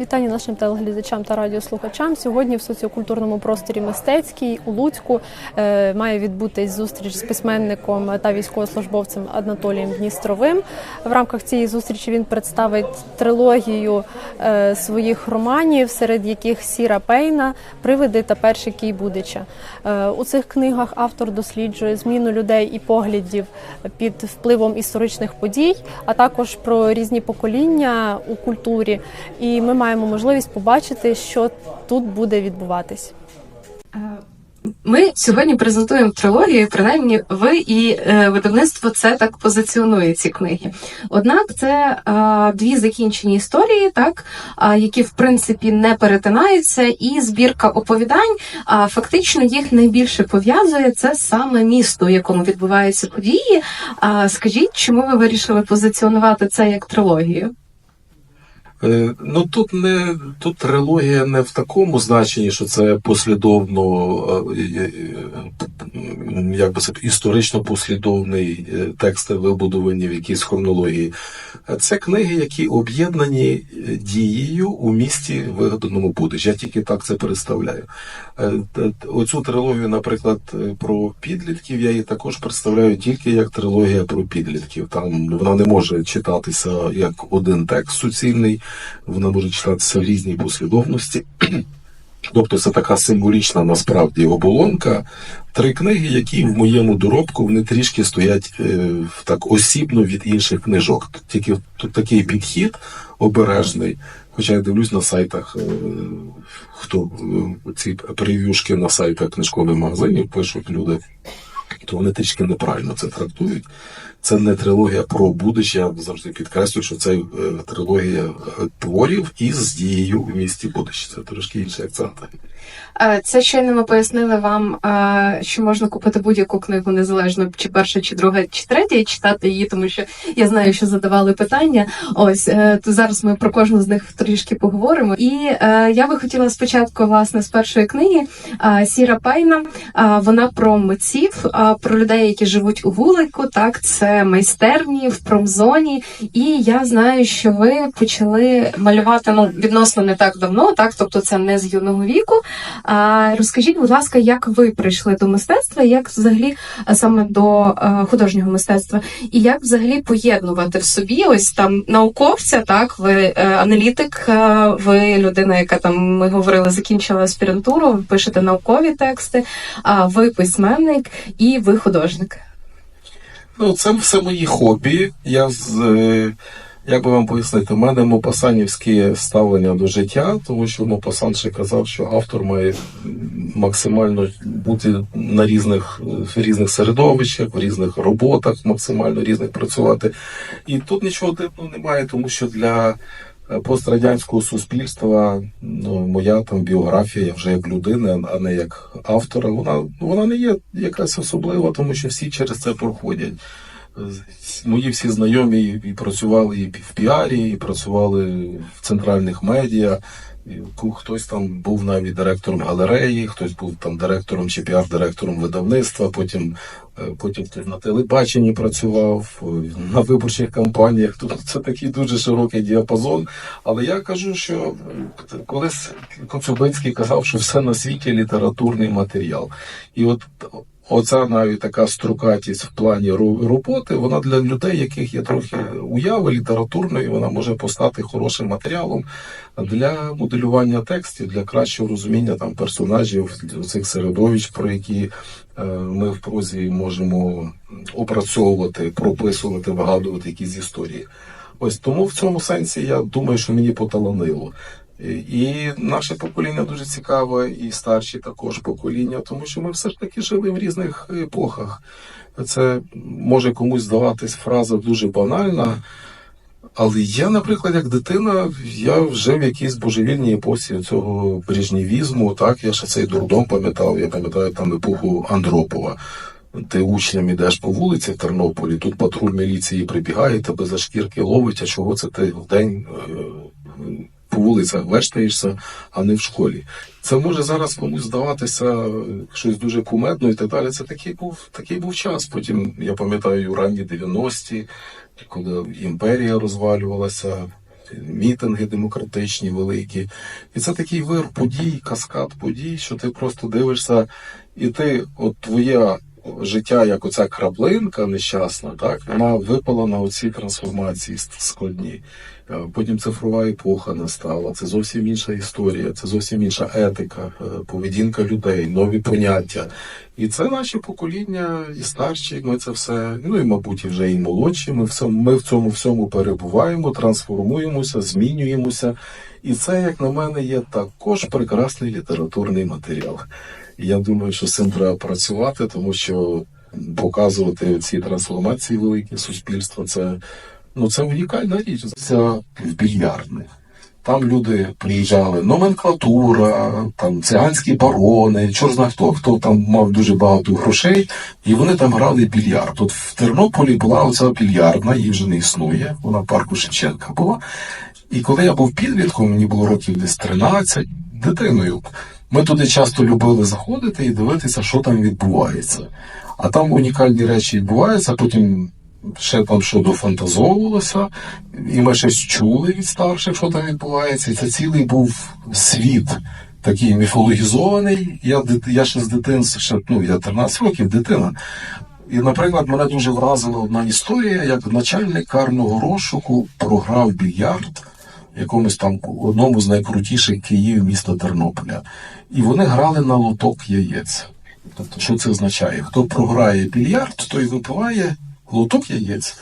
Вітання нашим телеглядачам та радіослухачам. Сьогодні в соціокультурному просторі мистецький у Луцьку е, має відбутись зустріч з письменником та військовослужбовцем Анатолієм Дністровим. В рамках цієї зустрічі він представить трилогію е, своїх романів, серед яких Сіра Пейна, Привиди та Перший кій Будича. Е, у цих книгах автор досліджує зміну людей і поглядів під впливом історичних подій, а також про різні покоління у культурі. І ми маємо можливість побачити, що тут буде відбуватись. Ми сьогодні презентуємо трилогію, принаймні ви і е, видавництво це так позиціонує ці книги. Однак це е, дві закінчені історії, так е, які в принципі не перетинаються, і збірка оповідань. А фактично їх найбільше пов'язує це саме місто, в якому відбуваються події. А скажіть, чому ви вирішили позиціонувати це як трилогію? Е, Ну тут не тут трилогія не в такому значенні, що це послідовно, е, е, як би це історично послідовний текст, вибудовані в якійсь хронології. Це книги, які об'єднані е, дією у місті вигаданому Будич. Я тільки так це представляю. Е, Оцю трилогію, наприклад, е, про підлітків, я її також представляю тільки як трилогія про підлітків. Там вона не може читатися як один текст суцільний, вона може читатися в різній послідовності. Тобто це така символічна насправді оболонка. Три книги, які в моєму доробку вони трішки стоять е, так осібно від інших книжок. Тільки тут такий підхід обережний. Хоча я дивлюсь на сайтах, е, хто е, ці прев'юшки на сайтах книжкових магазинів пишуть люди, то вони трішки неправильно це трактують. Це не трилогія про будущ, я завжди підкреслюю, що це е, трилогія е, творів із дією у місті Будищ. Це трошки інші акценти. Е, Це щойно ми пояснили вам, що можна купити будь-яку книгу незалежно чи перша, чи друга, чи третя, і читати її, тому що я знаю, що задавали питання. Ось то зараз ми про кожну з них трішки поговоримо. І я би хотіла спочатку, власне, з першої книги Сіра Пайна. Вона про митців, про людей, які живуть у вулику. Так, це майстерні в промзоні. І я знаю, що ви почали малювати ну відносно не так давно, так тобто це не з юного віку. А розкажіть, будь ласка, як ви прийшли до мистецтва, як взагалі саме до художнього мистецтва, і як взагалі поєднувати в собі ось там науковця, так ви е, аналітик, е, ви людина, яка там ми говорили, закінчила аспірантуру, ви пишете наукові тексти, а ви письменник і ви художник. Ну, це все мої хобі. Я з. е, Як би вам пояснити, у мене мопасанівське ставлення до життя, тому що Мопасан ще казав, що автор має максимально бути на різних, в різних середовищах, в різних роботах, максимально різних працювати. І тут нічого дивного немає, тому що для пострадянського суспільства ну, моя там біографія вже як людини, а не як автора, вона, вона не є якраз особлива, тому що всі через це проходять. Мої всі знайомі і працювали і в піарі, і працювали в центральних медіа. Хтось там був навіть директором галереї, хтось був там директором чи піар-директором видавництва, потім, е, потім на телебаченні працював, е, на виборчих кампаніях. Тобто це такий дуже широкий діапазон. Але я кажу, що е, колись Коцюбинський казав, що все на світі літературний матеріал. І от Оця навіть така строкатість в плані роботи, вона для людей, яких є трохи уяви літературної, вона може постати хорошим матеріалом для моделювання текстів, для кращого розуміння там персонажів цих середовищ, про які е, ми в прозі можемо опрацьовувати, прописувати, вигадувати якісь історії. Ось тому в цьому сенсі я думаю, що мені поталанило. І наше покоління дуже цікаве, і старші також покоління, тому що ми все ж таки жили в різних епохах. Це може комусь здаватись фраза дуже банальна. Але я, наприклад, як дитина, я вже в якійсь божевільній епосі цього брежнєвізму, так, я ще цей дурдом пам'ятав, я пам'ятаю там епоху Андропова. Ти учням ідеш по вулиці в Тернополі, тут патруль міліції прибігає, тебе за шкірки ловить, а чого це ти вдень е, по вулицях вештаєшся, а не в школі. Це може зараз комусь здаватися е, щось дуже кумедно і так далі. Це такий був такий був час. Потім я пам'ятаю ранні 90-ті, коли імперія розвалювалася. мітинги демократичні, великі. І це такий вир подій, каскад подій, що ти просто дивишся, і ти, от твоє життя, як оця краплинка нещасна, так, вона випала на оці трансформації складні. Е, Потім цифрова епоха настала. Це зовсім інша історія, це зовсім інша етика, е, поведінка людей, нові поняття. І це наші покоління, і старші. Ми це все, ну і мабуть, і вже і молодші. Ми в цьому, ми в цьому всьому перебуваємо, трансформуємося, змінюємося. І це, як на мене, є також прекрасний літературний матеріал. І я думаю, що з цим треба працювати, тому що показувати ці трансформації великі суспільства, це ну це унікальна річ. Це в більярдних. Там люди приїжджали, номенклатура, там циганські барони, чор зна хто, хто там мав дуже багато грошей, і вони там грали більярд. От в Тернополі була оця більярдна, її вже не існує, вона в парку Шевченка була. І коли я був підлітком, мені було років десь 13, дитиною, ми туди часто любили заходити і дивитися, що там відбувається. А там унікальні речі відбуваються, потім ще там що дофантазовувалося, і ми щось чули від старших, що там відбувається. І це цілий був світ. Такий міфологізований. Я, я ще з дитинства, ще, ну, я 13 років дитина. І, наприклад, мене дуже вразила одна історія, як начальник карного розшуку програв більярд якомусь там одному з найкрутіших Київ міста Тернополя. І вони грали на лоток яєць. Тобто, що це означає? Хто програє більярд, той випиває лоток яєць.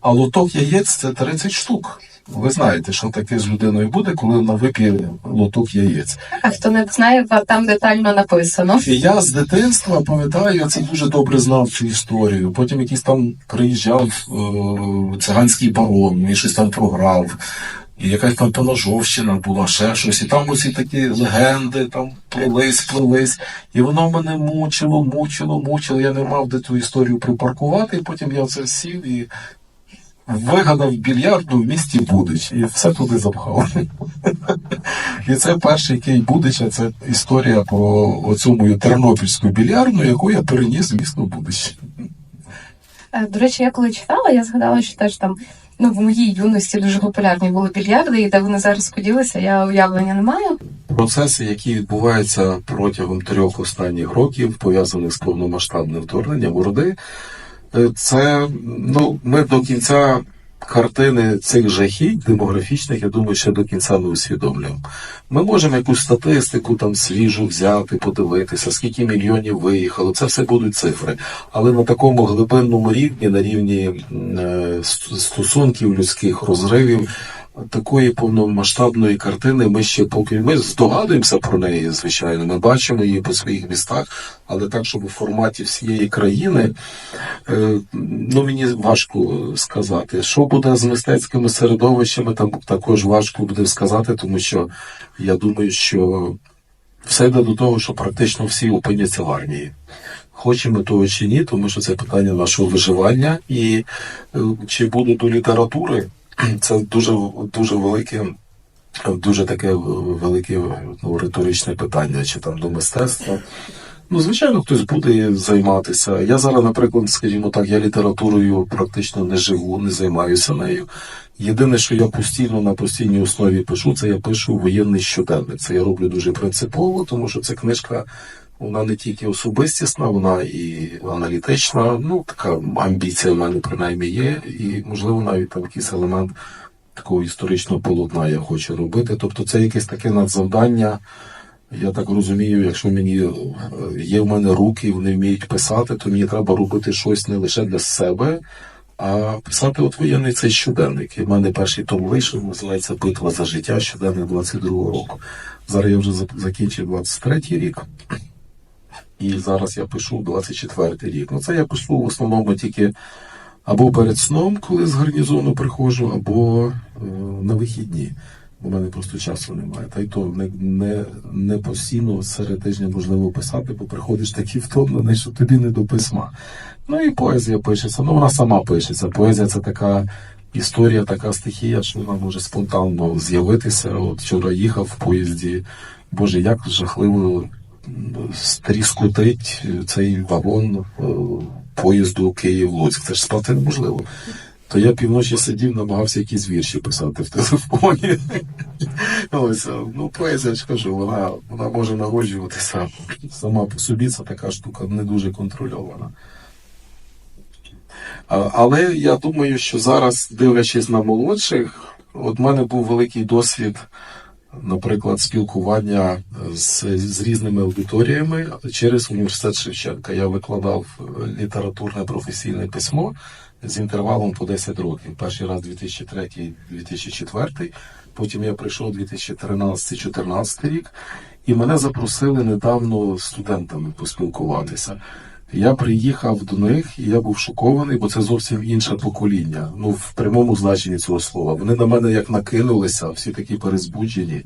А лоток яєць це 30 штук. Ви знаєте, що таке з людиною буде, коли вона вип'є лоток яєць. А хто не знає, там детально написано. І я з дитинства пам'ятаю, я це дуже добре знав цю історію. Потім якийсь там приїжджав е, циганський барон, він щось там програв. І якась там Пеложовщина була, ще щось. І там оці такі легенди, там плелись, плелись. І воно мене мучило, мучило, мучило. Я не мав де цю історію припаркувати. І потім я це сів і вигадав більярдну в місті Будич. І все туди запхав. І це перший кей Будича, це історія про оцю мою тернопільську більярдну, яку я переніс в місто Будич. Е, До речі, я коли читала, я згадала, що теж там ну в моїй юності дуже популярні були більярди, і де вони зараз поділися, я уявлення не маю. Процеси, які відбуваються протягом трьох останніх років, пов'язаних з повномасштабним вторгненням Орди, е, це ну ми до кінця картини цих жахів демографічних, я думаю, ще до кінця не усвідомлюємо. Ми можемо якусь статистику там свіжу взяти, подивитися, скільки мільйонів виїхало. Це все будуть цифри. Але на такому глибинному рівні, на рівні е, стосунків людських розривів. Такої повномасштабної картини ми ще поки ми здогадуємося про неї, звичайно. Ми бачимо її по своїх містах, але так, щоб у форматі всієї країни, е, ну мені важко сказати. Що буде з мистецькими середовищами, там також важко буде сказати, тому що я думаю, що все йде до того, що практично всі опиняться в армії. Хочемо того чи ні, тому що це питання нашого виживання. І е, чи буде до літератури, це дуже, дуже велике, дуже таке велике ну, риторичне питання, чи там до мистецтва. Ну, звичайно, хтось буде займатися. Я зараз, наприклад, скажімо так, я літературою практично не живу, не займаюся нею. Єдине, що я постійно на постійній основі пишу, це я пишу воєнний щоденник. Це я роблю дуже принципово, тому що ця книжка вона не тільки особистісна, вона і аналітична. Ну, така амбіція в мене принаймні є, і можливо навіть там якийсь елемент такого історичного полотна я хочу робити. Тобто, це якесь таке надзавдання. Я так розумію, якщо мені е, є в мене руки, вони вміють писати, то мені треба робити щось не лише для себе, а писати от воєнний цей щоденник. І в мене перший том вийшов, називається Битва за життя щоденник 22-го року. Зараз я вже зак- закінчив 23-й рік. І зараз я пишу 24-й рік. Ну це я пишу в основному тільки або перед сном, коли з гарнізону приходжу, або е, на вихідні. В мене просто часу немає. Та й то не, не, не постійно серед тижня можливо писати, бо приходиш такий втомлений, що тобі не до письма. Ну і поезія пишеться. Ну вона сама пишеться. Поезія це така історія, така стихія, що вона може спонтанно з'явитися. От вчора їхав в поїзді. Боже, як жахливо м, стріскотить цей вагон е, поїзду Київ-Луцьк. Це ж спати неможливо. то я півночі сидів, намагався якісь вірші писати в телефоні. Ось, ну, поезія, ж кажу, вона, вона може народжуватися сама по собі, це така штука не дуже контрольована. Але я думаю, що зараз, дивлячись на молодших, от в мене був великий досвід, наприклад, спілкування з, з різними аудиторіями через університет Шевченка. Я викладав е, літературне професійне письмо з інтервалом по 10 років. Перший раз 2003-2004, потім я прийшов 2013-2014 рік, і мене запросили недавно студентами поспілкуватися. Я приїхав до них, і я був шокований, бо це зовсім інше покоління. Ну, в прямому значенні цього слова. Вони на мене як накинулися, всі такі перезбуджені.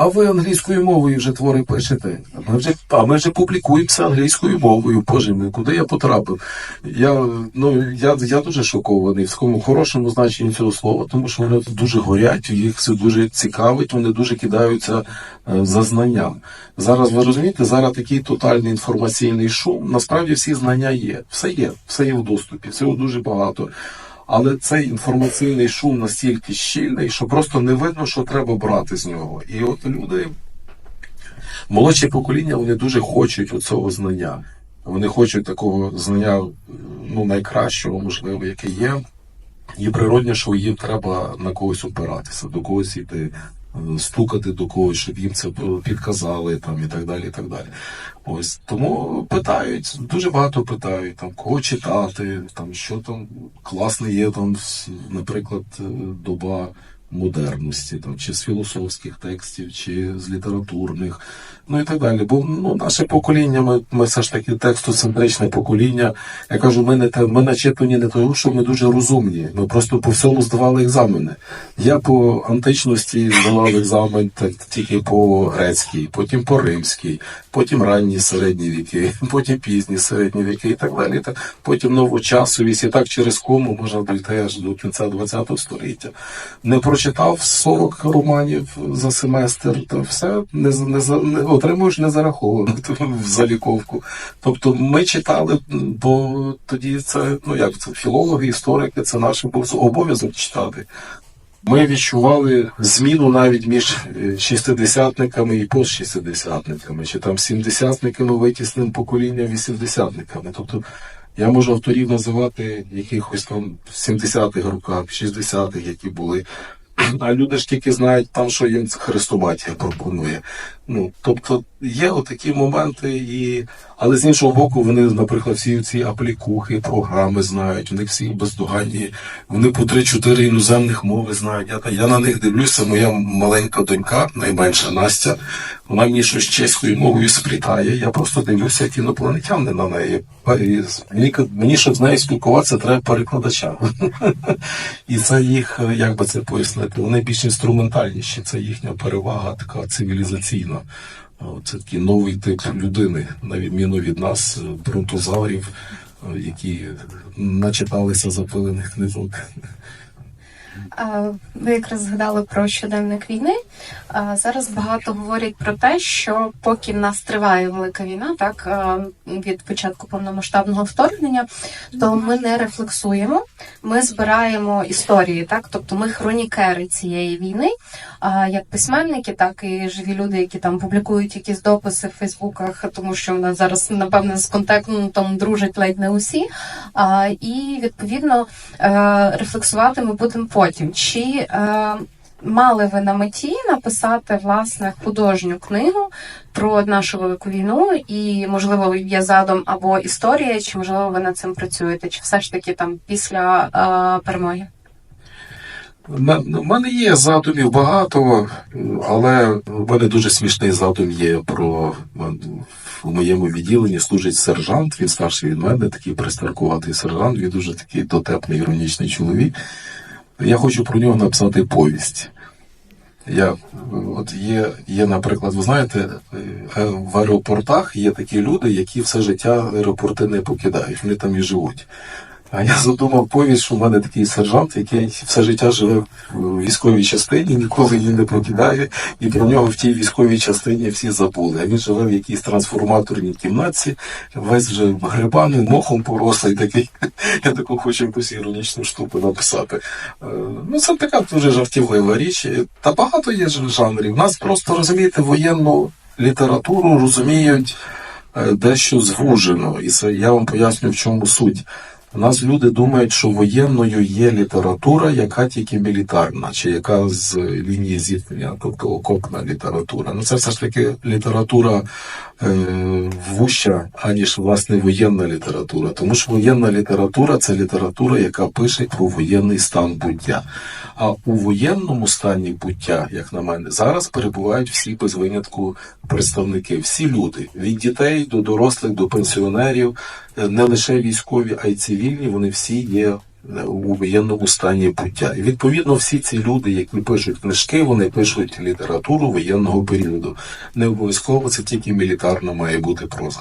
А ви англійською мовою вже твори пишете? Ми вже, а ми вже публікуємося англійською мовою. Боже мій, куди я потрапив? Я, ну, я, я дуже шокований в такому хорошому значенні цього слова, тому що вони дуже горять, їх все дуже цікавить, вони дуже кидаються е, за знанням. Зараз ви розумієте, зараз такий тотальний інформаційний шум. Насправді всі знання є, все є, все є в доступі, всього дуже багато. Але цей інформаційний шум настільки щільний, що просто не видно, що треба брати з нього. І от люди, молодші покоління, вони дуже хочуть оцього знання. Вони хочуть такого знання, ну, найкращого, можливо, яке є. І природно, що їм треба на когось опиратися, до когось йти, стукати до когось, щоб їм це підказали там і так далі. і так далі. Ось тому питають, дуже багато питають, там кого читати, там що там класне є, там, наприклад, е, доба модерності, там, чи з філософських текстів, чи з літературних, ну і так далі. Бо ну, наше покоління, ми, ми все ж таки текстоцентричне покоління. Я кажу, ми не те, ми начитані не тому, що ми дуже розумні. Ми просто по всьому здавали екзамени. Я по античності здавав екзамен так, тільки по грецькій, потім по римській, потім ранні середні віки, потім пізні середні віки і так далі. Та потім новочасовість, і так через кому можна дійти аж до кінця ХХ століття. Не прочитав 40 романів за семестр, то все не, не, не отримуєш не зараховано в заліковку. Тобто ми читали, бо тоді це ну як це філологи, історики, це наш обов'язок читати. Ми відчували зміну навіть між е, шістидесятниками і постшістидесятниками, чи там сімдесятниками витісним поколінням вісімдесятниками. Тобто я можу авторів називати якихось там в 70-х роках, 60-х, які були. А люди ж тільки знають там, що їм хрестоматія пропонує. Ну, тобто є отакі моменти, і... але з іншого боку, вони, наприклад, всі ці аплікухи, програми знають, них всі бездоганні, вони по 3-4 іноземних мови знають. Я, я на них дивлюся, моя маленька донька, найменша Настя, вона мені щось чеською мовою сплітає. Я просто дивлюся, як інопланетяни на неї. Мені, мені щоб з нею спілкуватися, треба перекладача. І це їх, е, як би це пояснити, вони більш інструментальніші, це їхня перевага така цивілізаційна. Це такий новий тип людини, на відміну від нас, е, бронтозаврів, е, які начиталися запилених книжок. А, Ви якраз згадали про щоденник війни. Зараз багато говорять про те, що поки в нас триває велика війна, так від початку повномасштабного вторгнення, то ми не рефлексуємо, ми збираємо історії, так тобто ми хронікери цієї війни, як письменники, так і живі люди, які там публікують якісь дописи в Фейсбуках, тому що в нас зараз напевне з контентом дружать ледь не усі. І відповідно е, рефлексувати ми будемо потім. Чи е, мали ви на меті написати власне художню книгу про нашу велику війну, і можливо є задум або історія, чи можливо ви над цим працюєте, чи все ж таки там після е, перемоги? У мене є задумів багато, але в мене дуже смішний задум є про в моєму відділенні служить сержант. Він старший від мене, такий пристаркуватий сержант. Він дуже такий дотепний, іронічний чоловік. Я хочу про нього написати повість. Я, от є, є, наприклад, ви знаєте, е, в аеропортах є такі люди, які все життя аеропорти не покидають, вони там і живуть. А я задумав повість, що в мене такий сержант, який все життя живе в військовій частині, ніколи її не покидає, і про нього в тій військовій частині всі забули. А він живе в якійсь трансформаторній кімнатці, весь вже грибами, мохом порослий такий. Я таку хочу якусь іронічну штуку написати. Е, Ну, це така дуже жартівлива річ. Та багато є жанрів. Нас просто розумієте, воєнну літературу розуміють е, дещо звужено. І це я вам поясню, в чому суть. У нас люди думають, що воєнною є література, яка тільки мілітарна, чи яка з лінії зіткнення, тобто окопна література. Ну це все ж таки література вуща, аніж власне воєнна література. Тому що воєнна література це література, яка пише про воєнний стан буття. А у воєнному стані буття, як на мене, зараз перебувають всі без винятку представники, всі люди від дітей до дорослих, до пенсіонерів, е, не лише військові, а й цивільні. Вони всі є е, у воєнному стані буття. І відповідно всі ці люди, які пишуть книжки, вони пишуть літературу воєнного періоду. Не обов'язково це тільки мілітарна має бути проза.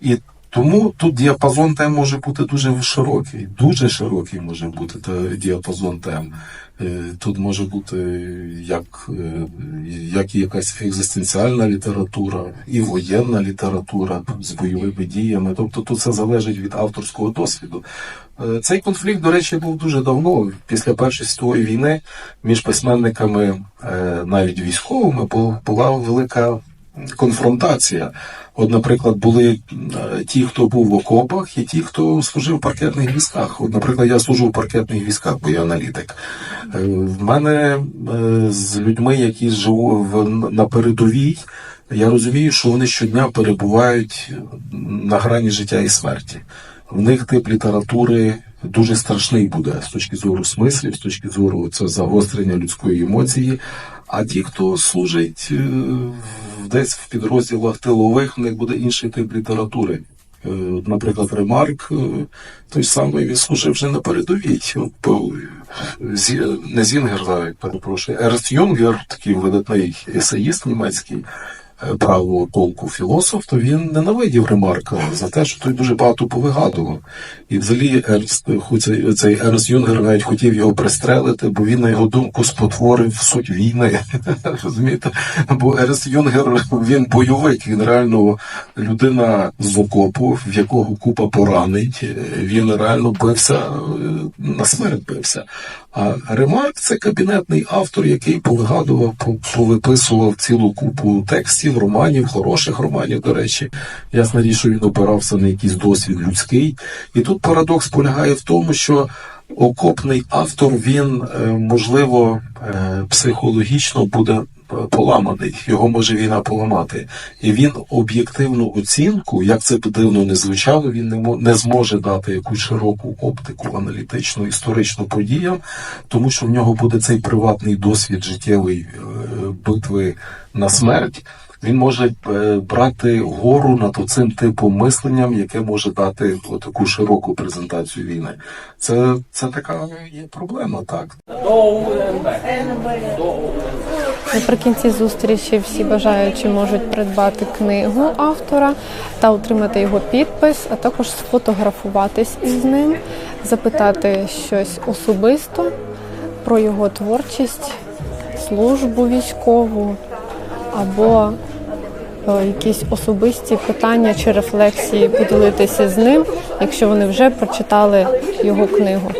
І тому тут діапазон тем може бути дуже широкий, дуже широкий може бути діапазон тем. Тут може бути як, е, як і якась екзистенціальна література, і воєнна література з бойовими діями. Тобто тут це залежить від авторського досвіду. Е, Цей конфлікт, до речі, був дуже давно. Після Першої світової війни між письменниками, е, навіть військовими, бу- була велика конфронтація. От, наприклад, були е, ті, хто був в окопах, і ті, хто служив в паркетних військах. От, наприклад, я служу в паркетних військах, бо я аналітик. Е, В мене е, з людьми, які живуть на передовій, я розумію, що вони щодня перебувають на грані життя і смерті. В них тип літератури дуже страшний буде з точки зору смислів, з точки зору це загострення людської емоції. А ті, хто служить е, десь в підрозділах тилових, в них буде інший тип літератури. Е, Наприклад, Ремарк, е, той самий він служив вже на передовій. Не Зінгер, перепрошую, Ерст Юнгер, такий видатний есеїст німецький, правого полку філософ, то він ненавидів Ремарка за те, що той дуже багато повигадував. І взагалі хоч цей, Ерст Юнгер навіть хотів його пристрелити, бо він, на його думку, спотворив суть війни. Розумієте? Бо Ерст Юнгер він бойовик, він реально людина з окопу, в якого купа поранень. Він реально бився е, на смерть бився. А Ремарк це кабінетний автор, який повигадував, повиписував цілу купу текстів, романів, хороших романів, до речі. Ясна річ, що він опирався на якийсь досвід людський. І тут парадокс полягає в тому, що окопний автор, він, е, можливо, е, психологічно буде е, поламаний, його може війна поламати. І він об'єктивну оцінку, як це б дивно не звучало, він не, не зможе дати якусь широку оптику аналітичну, історичну подіям, тому що в нього буде цей приватний досвід життєвий е, битви на смерть. Він може е, брати гору над оцим типом мисленням, яке може дати таку широку презентацію війни. Це, це така є проблема, так. Наприкінці зустрічі всі бажаючі можуть придбати книгу автора та отримати його підпис, а також сфотографуватись із ним, запитати щось особисто про його творчість, службу військову або е, якісь особисті питання чи рефлексії поділитися з ним, якщо вони вже прочитали його книгу.